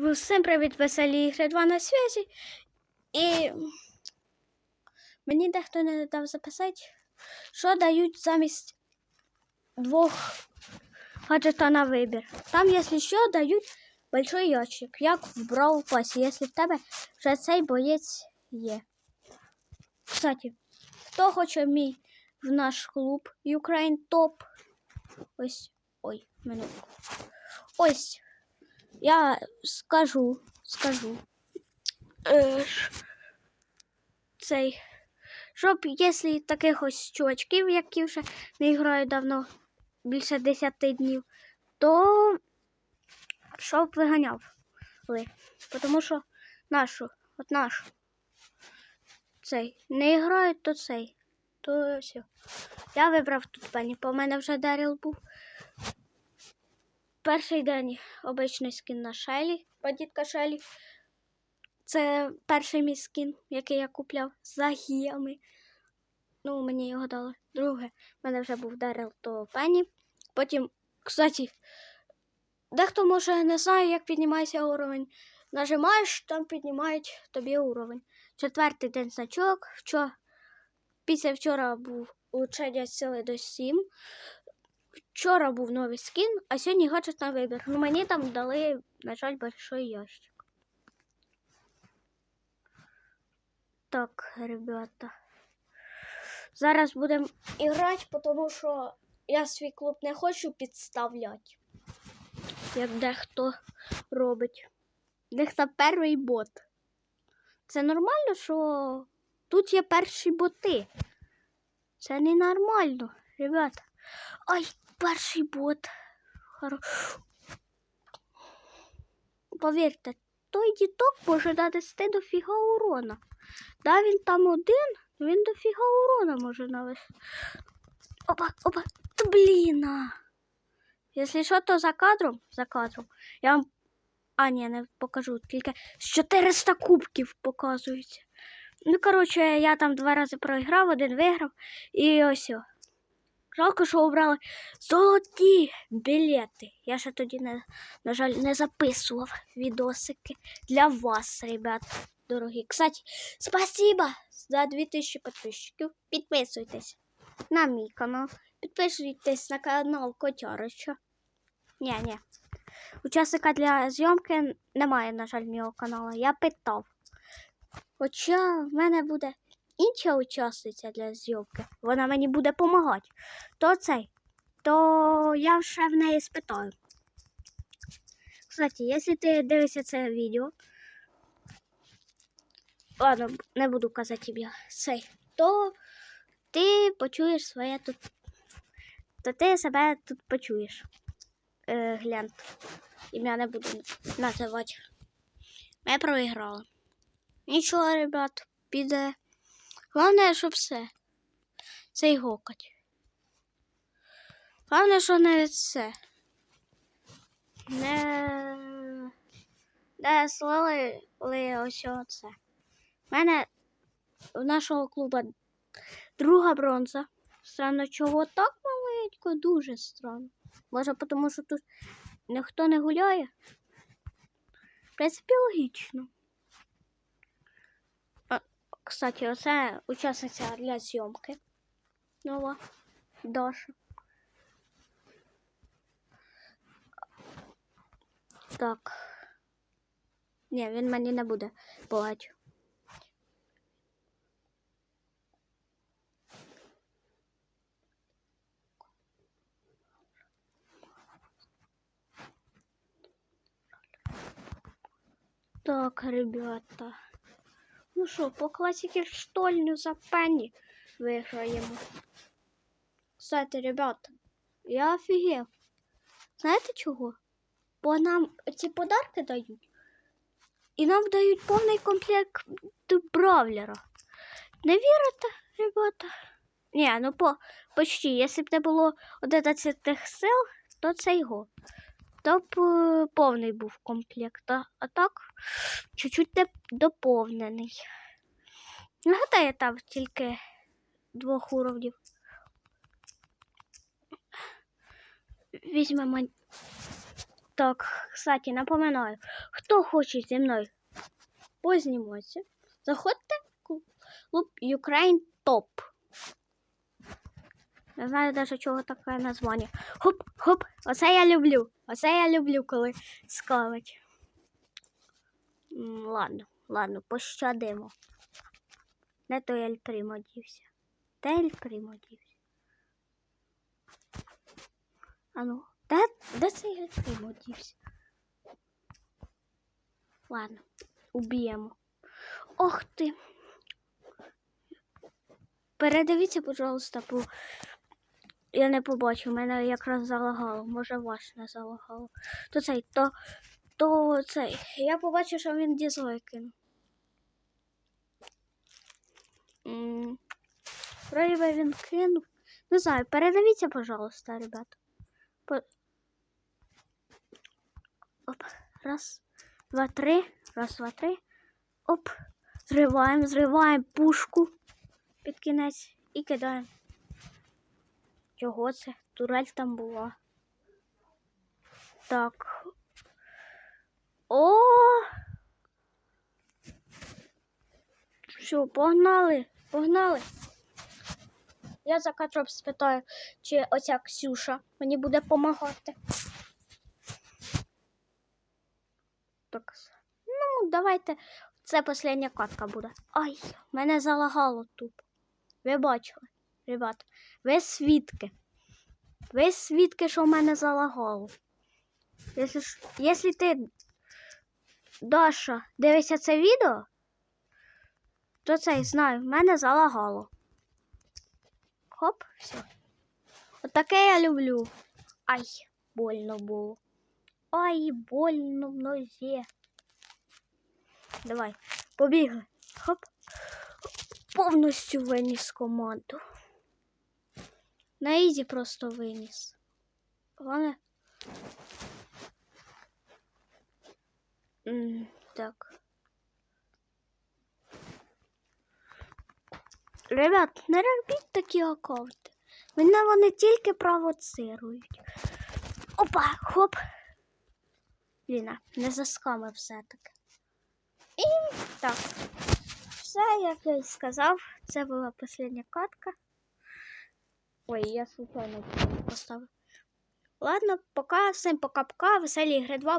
Всім привіт, веселі ігри 2 на связі. І мені дехто не дав записати, що дають замість двох гаджета на вибір. Там, якщо що, дають большой ящик, як в Brawl Pass, якщо в тебе вже цей боєць є. Кстати, хто хоче мій в наш клуб Ukraine Top? Ось. Ой, минутку. Ось. Я скажу, скажу. Е, цей. Щоб, якщо таких ось чувачків, які вже не грають давно, більше 10 днів, то щоб виганяв. Тому що нашу, от нашу. Цей. Не грають, то цей. То все. Я вибрав тут пані, бо в мене вже Даріл був. Перший день обичний скін на Шелі, подітка Шелі. Це перший мій скін, який я купляв за гіями. Ну, мені його дали. Друге, в мене вже був Дарел то Пенні. Потім, кстати, дехто може не знає, як піднімається уровень. Нажимаєш, там піднімають тобі уровень. Четвертий день значок. Вчора, після вчора був у улучшення сили до 7. Вчора був новий скін, а сьогодні гаджет на вибір. Ну, мені там дали, на жаль, большой ящик. Так, ребята. Зараз будемо грати, тому що я свій клуб не хочу підставляти. Як дехто робить. Дехто перший бот. Це нормально, що тут є перші боти. Це ненормально, ребята. Ай, перший бот. Повірте, той діток може нанести дофіга урона. Да, він там один, він дофіга урона може навести. Опа, опа, та блін. Якщо що, то за кадром, за кадром. Я вам. А, ні, не покажу. Тільки з 400 кубків показується. Ну, коротше, я там два рази проіграв, один виграв. І ось. Жалко, що обрали золоті білети. Я ще тоді, не, на жаль, не записував відосики для вас, ребят, дорогі. Кстати, спасибо за 2000 підписчиків. Підписуйтесь на мій канал. Підписуйтесь на канал Котярича. Ні, ні. Учасника для зйомки немає, на жаль, мого каналу. Я питав. Хоча в мене буде інша учасниця для зйомки, вона мені буде допомагати, то цей, то я ще в неї спитаю. Кстати, якщо ти дивишся це відео, ладно, не буду казати ім'я, цей, то ти почуєш своє тут. То ти себе тут почуєш. Е, глянь. Ім'я не буду називати. Ми проіграли. Нічого, ребят, піде. Головне, щоб все. Цей гокать. Головне, що не це. Не. Не слали ось оце. У мене у нашого клуба друга бронза. Странно, чого так маленько, дуже странно. Може, тому що тут ніхто не гуляє? В принципі, логічно. Кстати, оце учасниця для зйомки. Нова Даша. Так. Ні, він мені не буде багать. Так, ребята. Ну що, по класіки штольню за пенні виграємо. Кстати, ребята, я офігел. Знаєте чого? Бо нам ці подарки дають. І нам дають повний комплект бравлера. Не вірите, ребята? Ні, ну по почти. Якщо б не було 11 сил, то це його. Б е, повний був комплект. А, а так, чуть-чуть доповнений. Нагадаю, там тільки двох уровнів. Візьмемо Так, кстати, напоминаю, хто хоче зі мною позніматися, заходьте в клуб Ukraine Top. Не знаю навіть чого таке названня. Хоп, хоп, оце я люблю. Оце я люблю, коли скавить. Ладно, ладно, пощадимо. Де той Ель Примо дівся? Де Ель Примо дівся? Ану, де, де цей Ель Примо дівся? Ладно, уб'ємо. Ох ти. Передивіться, пожалуйста, бо я не побачив, мене якраз залагало, може вас не залагало. То цей, то, то цей. Я побачив, що він дізлайк кинув. Вроді він кинув. Не знаю, передивіться, пожалуйста, ребята. По... Оп, раз, два, три, раз, два, три. Оп. Зриваємо, зриваємо пушку під кінець і кидаємо. Чого це? Турель там була. Так. О! Що, погнали? Погнали. Я за кадром спитаю, чи оця Ксюша мені буде допомагати. Так. Ну, давайте. Це остання катка буде. Ай, мене залагало тут. Ви бачили, ребят, ви свідки. Ви свідки, що в мене залагало. Якщо, якщо ти, Даша, дивишся це відео, то це знаю, в мене залагало. Хоп, все. Отаке я люблю. Ай, больно було. Ай, больно в нозі. Давай, побігли. Хоп. Повністю виніс команду. На ізі просто виніс. Головне. Так. Ребят, не робіть такі аккаунти. Мене вони тільки провоцирують. Опа, хоп. Ліна, не заскамив все-таки. І так. Все, як я й сказав, це була остання катка. Ой, я случайно поставив. Ладно, пока, всім пока-пока, веселі ігри 2.